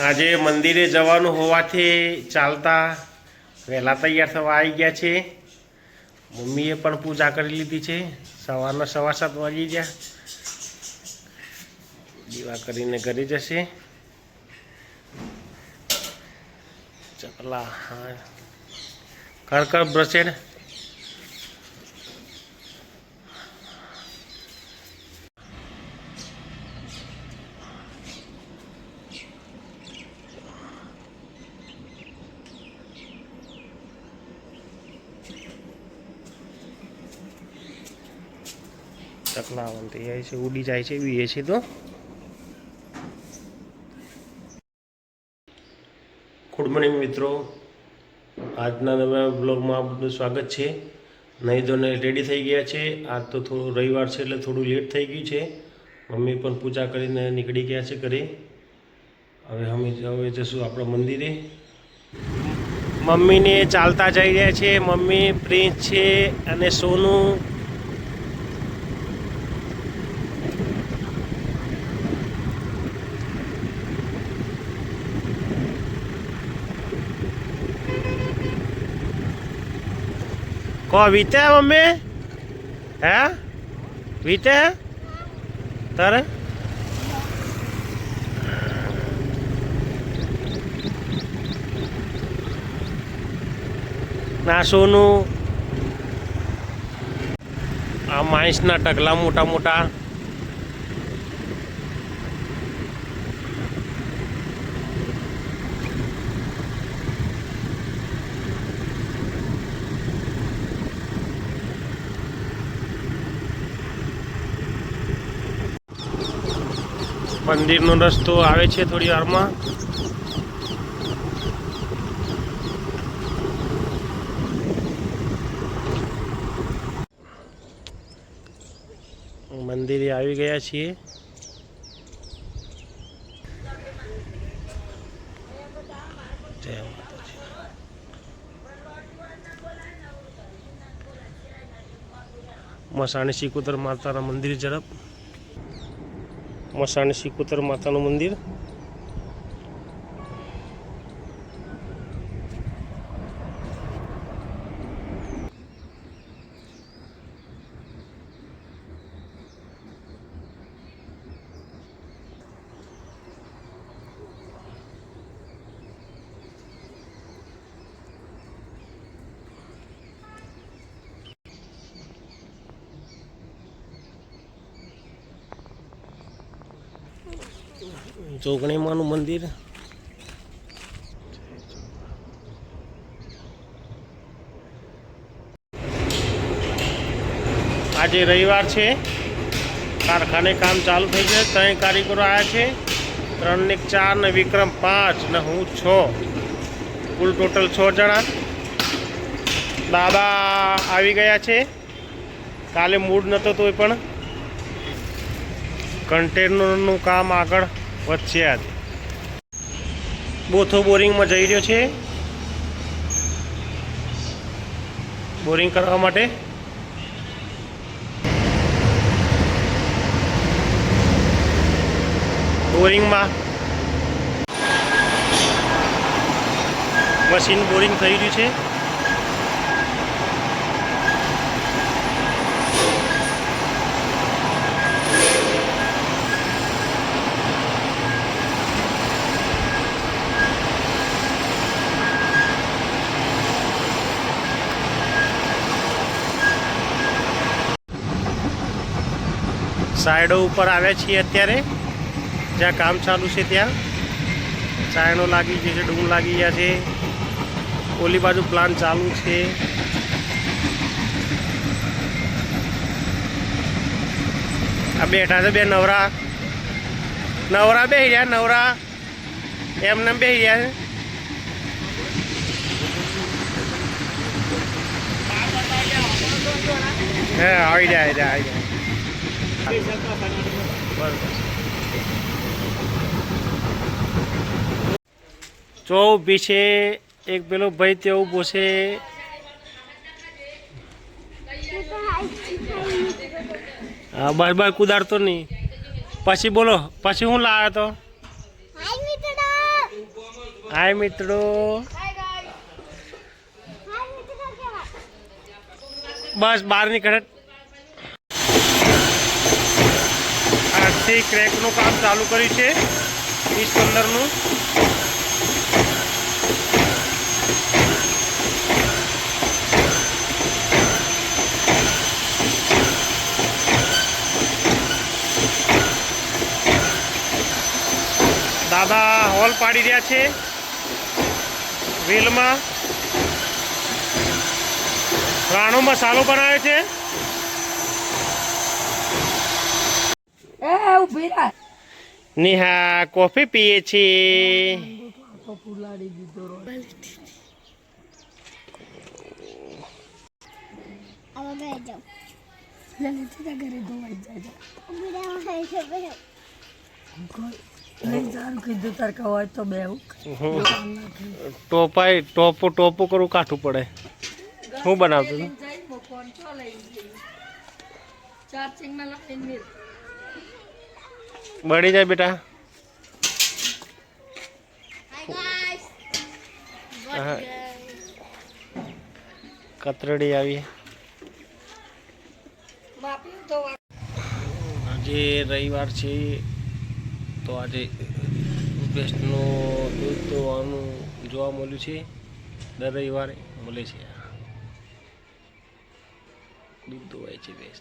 આજે મંદિરે જવાનું હોવાથી ચાલતા વહેલા તૈયાર થવા આવી ગયા છે. મમ્મીએ પણ પૂજા કરી લીધી છે. સવારના સવા સાત વાગી ગયા. દીવા કરીને ઘરે જશે. ચપલા હા. કર બ્રશેડ આવવાનું તૈયારી છે, ઉડી જાય છે બી છે તો. ગુડ મોર્નિંગ મિત્રો. આજના નવા બ્લોગમાં આપનું સ્વાગત છે. નહીં તો રેડી થઈ ગયા છે. આજ તો થોડું રવિવાર છે એટલે થોડું લેટ થઈ ગયું છે. મમ્મી પણ પૂજા કરીને નીકળી ગયા છે ઘરે. હવે અમે હવે જશું આપણા મંદિરે. મમ્મીને ચાલતા જઈ રહ્યા છે. મમ્મી, પ્રિન્સ છે અને સોનું. કો વીતે મમ્મી હે વીતે તારે ના સોનું આ માણસના ટકલા મોટા મોટા મંદિરનો રસ્તો આવે છે થોડી વારમાં. મંદિરે આવી ગયા છીએ. મસાણી સિકોતર માતાના મંદિર ઝડપ. મસાણી સિકોતર માતાનું મંદિર. જોગણીમાનું મંદિર. આજે રવિવાર છે. કારખાને કામ ચાલુ થઈ ગયું. ત્રણ કારીગરો આવ્યા છે. ત્રણ ને ચાર ને વિક્રમ પાંચ ને હું છ. કુલ ટોટલ છ જણા. દાદા આવી ગયા છે. કાલે મૂડ નહોતો તોય પણ. કન્ટેનરનું કામ આગળ. આજે બોથો બોરિંગમાં જઈ રહ્યો છે. બોરિંગ કરવા માટે. બોરિંગમાં. મશીન બોરિંગ થઈ રહ્યું છે. સાઈડો ઉપર આવ્યા છીએ અત્યારે. જ્યાં કામ ચાલુ છે ત્યાં. ચાયણો લાગી ગઈ છે, ડુંગ લાગી ગયા છે. ઓલી બાજુ પ્લાન ચાલુ છે. આ બેઠા છે બે નવરા. નવરા બે રહ્યા, નવરા. એમને બેસી રહ્યા છે. હે, આવી જાય આવી જાય બરોબર જો ઊભી છે, એક પેલો ભાઈ તે ઊભો છે. બસ બસ કુદાડતો નહીં. પછી બોલો, પછી હું લાવ્યો તો? હાય મિત્રો. બસ બહાર નીકળે આજથી ક્રેકનું કામ ચાલુ કર્યું છે. વીસ પંદરનું. દાદા હોલ પાડી રહ્યા છે. વેલમાં રાણોમાં સાલો બનાવે છે એ ઊભી રાખ નિહા કોફી પીએ છીએ તો ફુલાડી દીધો રો જલ્દીથી ઘરે ધોવાઈ જાય નહીં સારું કીધું તાર હોય તો બેવું ટોપાય ટોપો ટોપો કરવું કાઠું પડે. શું બનાવતું? ચાર્જિંગમાં લઈને બળી જાય બેટા. કતરડી આવી. આજે રવિવાર છે તો આજે બેસ્ટનું દૂધ ધોવાનું જોવા મળ્યું છે. દર રવિવારે મળે છે. દૂધ ધોવાય છે ભેંસ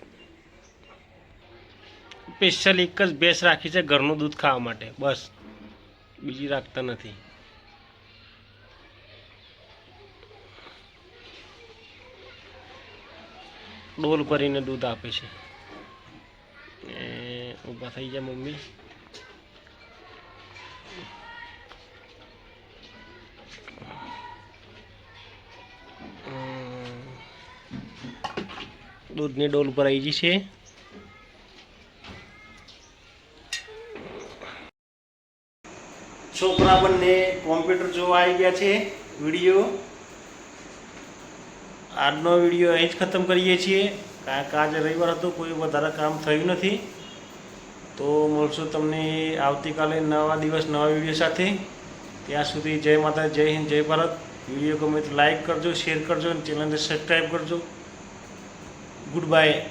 સ્પેશિયલ એક જ ભેંસ રાખી છે ઘરનું દૂધ ખાવા માટે. બસ. બીજી રાખતા નથી. ડોલ ભરીને દૂધ આપે છે. ઊભા થઈ જાય મમ્મી. દૂધની ડોલ ભરાઈ ગઈ છે. છોકરા બંને કોમ્પ્યુટર જોવા આવી ગયા છે. વીડિયો. આજનો વીડિયો અહીં જ ખતમ કરીએ છીએ. કારણ કે આજે રવિવાર હતો, કોઈ વધારે કામ થયું નથી. તો મળશું તમને આવતીકાલે નવા દિવસ, નવા વીડિયો સાથે. ત્યાં સુધી જય માતા જય હિન્દ, જય ભારત. વીડિયો ગમે તો લાઇક કરજો, શેર કરજો અને ચેનલને સબસ્ક્રાઈબ કરજો. Good bye